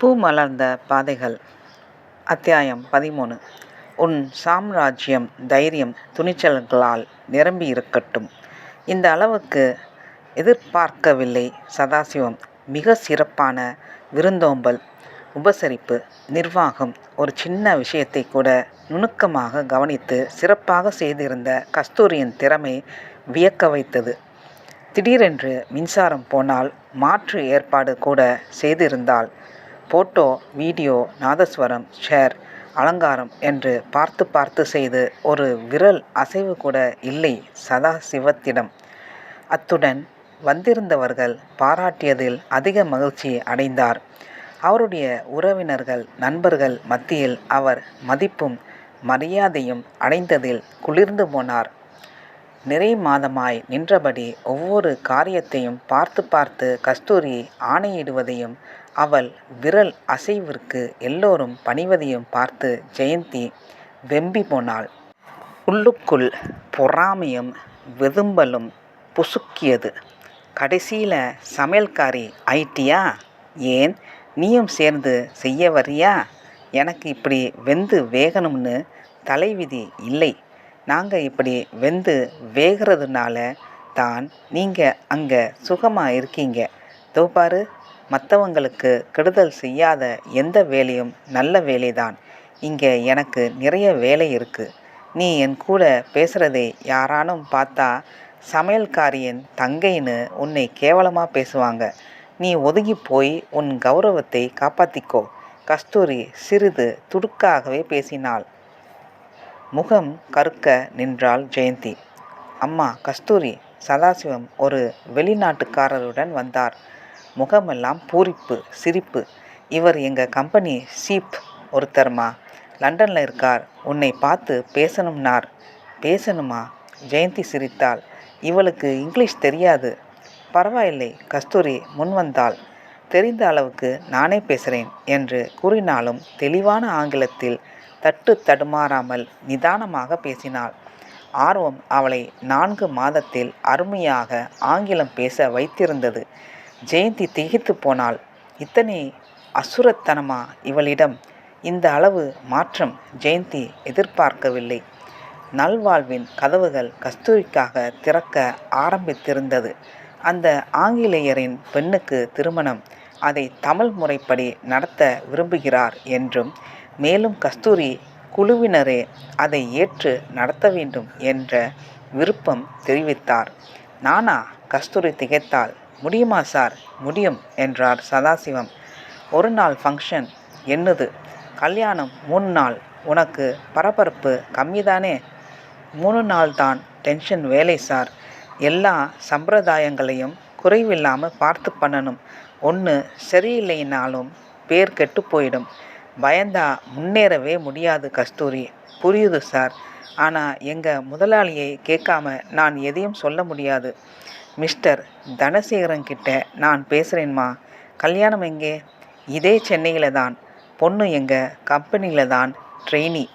பூ மலர்ந்த பாதைகள். அத்தியாயம் பதிமூணு. உன் சாம்ராஜ்யம் தைரியம் துணிச்சல்களால் நிரம்பி இருக்கட்டும். இந்த அளவுக்கு எதிர்பார்க்கவில்லை சதாசிவம். மிக சிறப்பான விருந்தோம்பல் உபசரிப்பு நிர்வாகம். ஒரு சின்ன விஷயத்தை கூட நுணுக்கமாக கவனித்து சிறப்பாக செய்திருந்த கஸ்தூரியின் திறமை வியக்க வைத்தது. திடீரென்று மின்சாரம் போனால் மாற்று ஏற்பாடு கூட செய்திருந்தால் போட்டோ வீடியோ நாதஸ்வரம் ஷேர் அலங்காரம் என்று பார்த்து பார்த்து செய்து ஒரு விரல் அசைவு கூட இல்லை சதாசிவத்திடம். அத்துடன் வந்திருந்தவர்கள் பாராட்டியதில் அதிக மகிழ்ச்சி அடைந்தார். அவருடைய உறவினர்கள் நண்பர்கள் மத்தியில் அவர் மதிப்பும் மரியாதையும் அடைந்ததில் குளிர்ந்து போனார். நிறை மாதமாய் நின்றபடி ஒவ்வொரு காரியத்தையும் பார்த்து பார்த்து கஸ்தூரி ஆணையிடுவதையும் அவள் விரல் அசைவிற்கு எல்லோரும் பணிவதையும் பார்த்து ஜெயந்தி வெம்பி போனாள். உள்ளுக்குள் பொறாமையும் வெதும்பலும் புசுக்கியது. கடைசியில் சமையல்காரி ஆயிட்டியா ஏன்? நீயும் சேர்ந்து செய்ய வரியா? எனக்கு இப்படி வெந்து வேகணும்னு தலைவிதி இல்லை. நாங்கள் இப்படி வெந்து வேகிறதுனால தான் நீங்கள் அங்கே சுகமாக இருக்கீங்க. தோ மற்றவங்களுக்கு கெடுதல் செய்யாத எந்த வேலையும் நல்ல வேலைதான். இங்கே எனக்கு நிறைய வேலை இருக்குது நீ என் கூட பேசுகிறதை யாரானும் பார்த்தா சமையல்காரியின் தங்கைன்னு உன்னை கேவலமாக பேசுவாங்க. நீ ஒதுங்கி போய் உன் கௌரவத்தை காப்பாற்றிக்கோ கஸ்தூரி சிறிது துடுக்காகவே பேசினாள். முகம் கருக்க நின்றாள் ஜெயந்தி. அம்மா கஸ்தூரி சதாசிவம் ஒரு வெளிநாட்டுக்காரருடன் வந்தார். முகமெல்லாம் பூரிப்பு சிரிப்பு. இவர் எங்கள் கம்பெனி சீப் ஒருத்தர்மா? லண்டனில் இருக்கார். உன்னை பார்த்து பேசணும்னார். பேசணுமா? ஜெயந்தி சிரித்தாள். இவளுக்கு இங்கிலீஷ் தெரியாது. பரவாயில்லை கஸ்தூரி முன் வந்தாள். தெரிந்த அளவுக்கு நானே பேசுகிறேன் என்று கூறினாலும் தெளிவான ஆங்கிலத்தில் தட்டு தடுமாறாமல் நிதானமாக பேசினாள். ஆர்வம் அவளை நான்கு மாதத்தில் அருமையாக ஆங்கிலம் பேச வைத்திருந்தது. ஜெயந்தி திகைத்து போனாள். இத்தனை அசுரத்தனமா இவளிடம்? இந்த அளவு மாற்றம் ஜெயந்தி எதிர்பார்க்கவில்லை. நல்வாழ்வின் கதவுகள் கஸ்தூரிக்காக திறக்க ஆரம்பித்திருந்தது. அந்த ஆங்கிலேயரின் பெண்ணுக்கு திருமணம். அதை தமிழ் முறைப்படி நடத்த விரும்புகிறார் என்றும் மேலும் கஸ்தூரி குழுவினரே அதை ஏற்று நடத்த வேண்டும் என்ற விருப்பம் தெரிவித்தார். நானா? கஸ்தூரி திகைத்தாள். முடியுமா சார்? முடியும் என்றார் சதாசிவம். ஒரு நாள் ஃபங்க்ஷன் என்னது? கல்யாணம் மூணு நாள். உனக்கு பரபரப்பு கம்மிதானே? மூணு நாள் தான் டென்ஷன் வேலை சார். எல்லா சம்பிரதாயங்களையும் குறைவில்லாமல் பார்த்து பண்ணணும். ஒன்று சரியில்லைனாலும் பேர் கெட்டு போயிடும். பயந்தா முன்னேறவே முடியாது கஸ்தூரி. புரியுது சார். ஆனால் எங்கள் முதலாளியை கேட்காம நான் எதையும் சொல்ல முடியாது. மிஸ்டர் தனசேகரன்கிட்ட நான் பேசுகிறேன்மா கல்யாணம் எங்கே? இதே சென்னையில் தான். பொண்ணு எங்கள் கம்பெனியில் தான். ட்ரெயினி.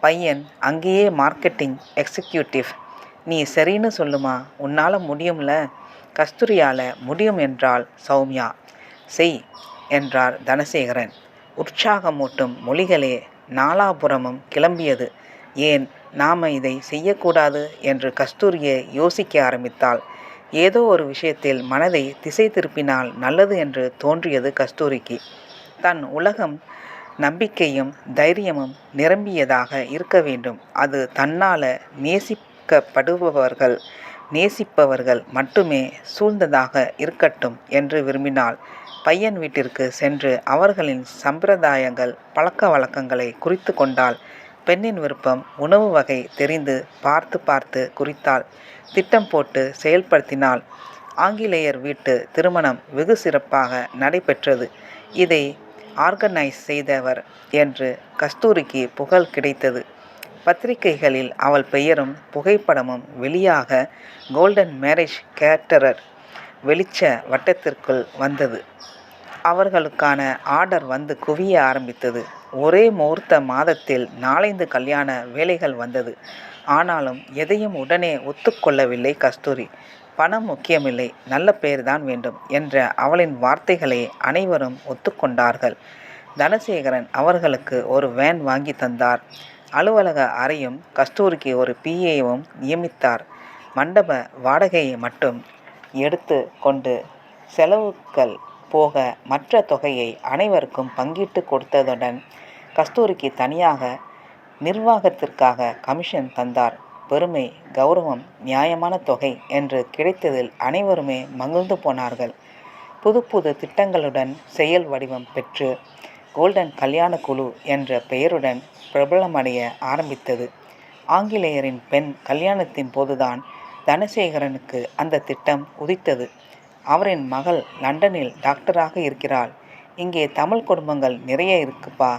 பையன் அங்கேயே மார்க்கெட்டிங் எக்ஸிக்யூட்டிவ். நீ சரின்னு சொல்லுமா? உன்னால் முடியும்ல? கஸ்தூரியால் முடியும் என்றால் சௌமியா. செய் என்றார் தனசேகரன். உற்சாகமூட்டும் மொழிகளே நாலாபுரமும் கிளம்பியது. ஏன் நாம் இதை செய்யக்கூடாது? என்று கஸ்தூரியை யோசிக்க ஆரம்பித்தாள். ஏதோ ஒரு விஷயத்தில் மனதை திசை திருப்பினால் நல்லது என்று தோன்றியது கஸ்தூரிக்கு. தன் உலகம் நம்பிக்கையும் தைரியமும் நிரம்பியதாக இருக்க வேண்டும். அது தன்னால் நேசிக்கப்படுபவர்கள் நேசிப்பவர்கள் மட்டுமே சூழ்ந்ததாக இருக்கட்டும் என்று விரும்பினால் பையன் வீட்டிற்கு சென்று அவர்களின் சம்பிரதாயங்கள் பழக்க வழக்கங்களை குறித்து கொண்டால் பெண்ணின் விருப்பம் உணவு வகை தெரிந்து பார்த்து பார்த்து குறித்தாள் திட்டம் போட்டு செயல்படுத்தினாள் ஆங்கிலேயர் வீட்டு திருமணம் வெகு சிறப்பாக நடைபெற்றது. இதை ஆர்கனைஸ் செய்தவர் என்று கஸ்தூரிக்கு புகழ் கிடைத்தது. பத்திரிகைகளில் அவள் பெயரும் புகைப்படமும் வெளியாக கோல்டன் மேரேஜ் கேட்டரர் வெளிச்ச வட்டத்திற்குள் வந்தது. அவர்களுக்கான ஆர்டர் வந்து குவிய ஆரம்பித்தது. ஒரே முகூர்த்த மாதத்தில் நாலைந்து கல்யாண வேலைகள் வந்தது. ஆனாலும் எதையும் உடனே ஒத்துக்கொள்ளவில்லை கஸ்தூரி. பணம் முக்கியமில்லை நல்ல பெயர்தான் வேண்டும் என்ற அவளின் வார்த்தைகளை அனைவரும் ஒத்துக்கொண்டார்கள். தனசேகரன் அவர்களுக்கு ஒரு வேன் வாங்கி தந்தார். அலுவலக அறையும் கஸ்தூரிக்கு ஒரு பிஏவும் நியமித்தார். மண்டப வாடகையை மட்டும் எடுத்து கொண்டு செலவுகள் போக மற்ற தொகையை அனைவருக்கும் பங்கிட்டு கொடுத்ததுடன் கஸ்தூரிக்கு தனியாக நிர்வாகத்திற்காக கமிஷன் தந்தார். பெருமை கௌரவம் நியாயமான தொகை என்று கிடைத்ததில் அனைவருமே மகிழ்ந்து போனார்கள். புது புது திட்டங்களுடன் செயல் வடிவம் பெற்று கோல்டன் கல்யாண குழு என்ற பெயருடன் பிரபலமடைய ஆரம்பித்தது. ஆங்கிலேயரின் பெண் கல்யாணத்தின் போதுதான் தனசேகரனுக்கு அந்த திட்டம் உதித்தது. அவரின் மகள் லண்டனில் டாக்டராக இருக்கிறாள். இங்கே தமிழ் குடும்பங்கள் நிறைய இருக்குப்பா.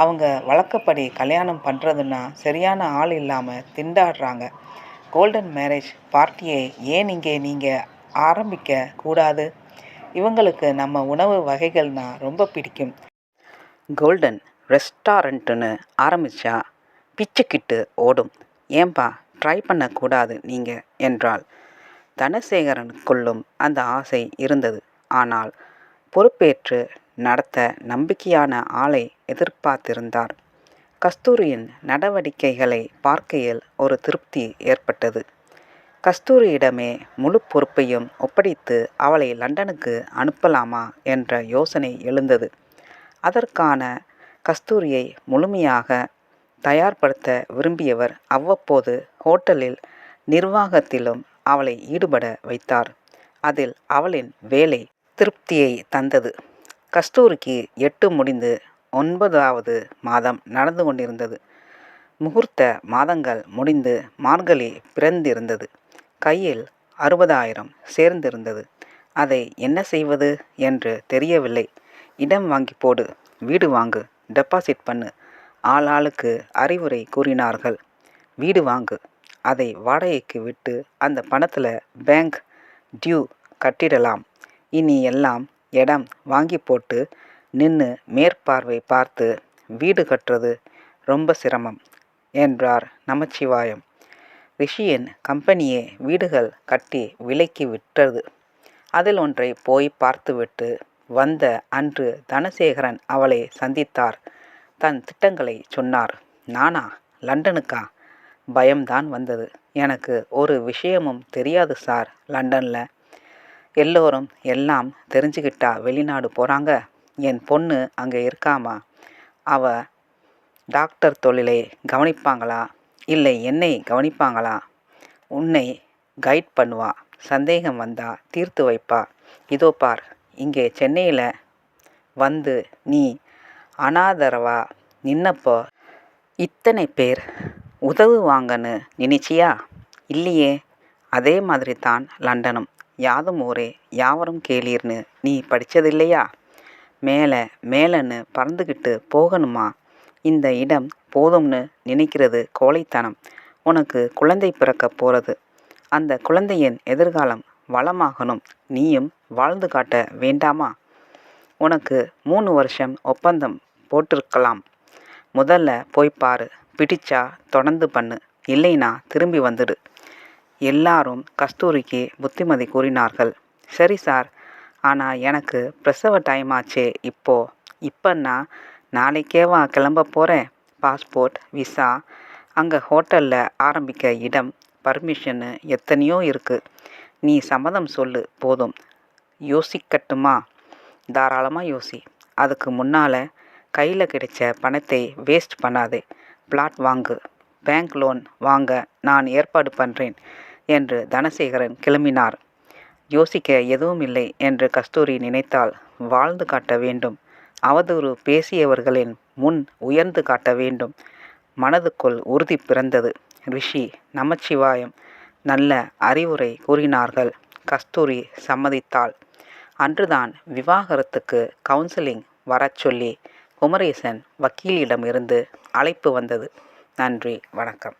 அவங்க வழக்கப்படி கல்யாணம் பண்ணுறதுன்னா சரியான ஆள் இல்லாமல் திண்டாடுறாங்க. கோல்டன் மேரேஜ் பார்ட்டியை ஏன் இங்கே நீங்கள் ஆரம்பிக்க கூடாது? இவங்களுக்கு நம்ம உணவு வகைகள்னா ரொம்ப பிடிக்கும். கோல்டன் ரெஸ்டாரண்ட்டுன்னு ஆரம்பித்தா பிச்சுக்கிட்டு ஓடும். ஏன்பா ட்ரை பண்ணக்கூடாது நீங்கள் என்றாள். தனசேகரனுக்குள்ளும் அந்த ஆசை இருந்தது. ஆனால் பொறுப்பேற்று நடத்த நம்பிக்கையான ஆளை எதிர்பார்த்திருந்தார். கஸ்தூரியின் நடவடிக்கைகளை பார்க்கையில் ஒரு திருப்தி ஏற்பட்டது. கஸ்தூரியிடமே முழு பொறுப்பையும் ஒப்படைத்து அவளை லண்டனுக்கு அனுப்பலாமா என்ற யோசனை எழுந்தது. அதற்கான கஸ்தூரியை முழுமையாக தயார்படுத்த விரும்பியவர் அவ்வப்போது ஹோட்டலில் நிர்வாகத்திலும் அவளை ஈடுபட வைத்தார். அதில் அவளின் வேலை திருப்தியை தந்தது. கஸ்தூரிக்கு எட்டு முடிந்து ஒன்பதாவது மாதம் நடந்து கொண்டிருந்தது. முகூர்த்த மாதங்கள் முடிந்து மார்கழி பிறந்திருந்தது. கையில் அறுபதாயிரம் சேர்ந்திருந்தது. அதை என்ன செய்வது என்று தெரியவில்லை. இடம் வாங்கி போடு வீடு வாங்கு டெபாசிட் பண்ணு ஆளாளுக்கு அறிவுரை கூறினார்கள். வீடு வாங்கு அதை வாடகைக்கு விட்டு அந்த பணத்தில் பேங்க் டியூ கட்டிடலாம். இனி எல்லாம் இடம் வாங்கி போட்டு நின்று மேற்பார்வை பார்த்து வீடு கட்டுறது ரொம்ப சிரமம் என்றார் நமச்சிவாயம். ரிஷியின் கம்பெனியே வீடுகள் கட்டி விலைக்கு விட்டது. அதில் ஒன்றை போய் பார்த்துவிட்டு வந்த அன்று தனசேகரன் அவளை சந்தித்தார். தன் திட்டங்களை சொன்னார் நானா லண்டனுக்கா? பயம்தான் வந்தது. எனக்கு ஒரு விஷயமும் தெரியாது சார் லண்டனில். எல்லோரும் எல்லாம் தெரிஞ்சுக்கிட்டா வெளிநாடு போகிறாங்க என் பொண்ணு அங்கே இருக்காமா? அவ டாக்டர் தொழிலை கவனிப்பாங்களா? இல்லை என்னை கவனிப்பாங்களா? உன்னை கைட் பண்ணுவா? சந்தேகம் வந்தா தீர்த்து வைப்பா? இதோ பார் இங்கே சென்னையில் வந்து நீ அனாதரவா நின்னப்போ இத்தனை பேர் உதவுவாங்கன்னு நினைச்சியா? இல்லையே. அதே மாதிரி தான் லண்டனும். யாதும் ஊரே யாவரும் கேளீர்னு நீ படித்ததில்லையா மேலே மேலேன்னு பறந்துக்கிட்டு போகணுமா? இந்த இடம் போதும்னு நினைக்கிறது கோழைத்தனம். உனக்கு குழந்தை பிறக்க போகிறது அந்த குழந்தையின் எதிர்காலம் வளமாகணும். நீயும் வாழ்ந்து காட்ட வேண்டாமா? உனக்கு மூணு வருஷம் ஒப்பந்தம் போட்டிருக்கலாம். முதல்ல போய் பாரு. பிடிச்சா தொடர்ந்து பண்ணு. இல்லைனா திரும்பி வந்துடு. எல்லாரும் கஸ்தூரிக்கு புத்திமதி கூறினார்கள். சரி சார். ஆனால் எனக்கு பிரசவ டைம் ஆச்சே இப்போ. இப்போன்னா நாளைக்கேவா கிளம்ப போகிறேன் பாஸ்போர்ட் விசா. அங்கே ஹோட்டலில் ஆரம்பிக்க இடம் பர்மிஷனு எத்தனையோ இருக்குது நீ சம்மதம் சொல்லு போதும். யோசிக்கட்டுமா? தாராளமாக யோசி. அதுக்கு முன்னால் கையில் கிடைச்ச பணத்தை வேஸ்ட் பண்ணாதே. பிளாட் வாங்கு பேங்க் லோன் வாங்க நான் ஏற்பாடு பண்ணுறேன் என்று தனசேகரன் கிளம்பினார். யோசிக்க எதுவும் இல்லை என்று கஸ்தூரி நினைத்தால் வாழ்ந்து காட்ட வேண்டும். அவதூறு பேசியவர்களின் முன் உயர்ந்து காட்ட வேண்டும். மனதுக்குள் உறுதி பிறந்தது. ரிஷி நமச்சிவாயம் நல்ல அறிவுரை கூறினார்கள். கஸ்தூரி சம்மதித்தாள். அன்றுதான் விவாகரத்துக்கு கவுன்சிலிங் வரச் சொல்லி குமரேசன் வக்கீலிடமிருந்து அழைப்பு வந்தது. நன்றி வணக்கம்.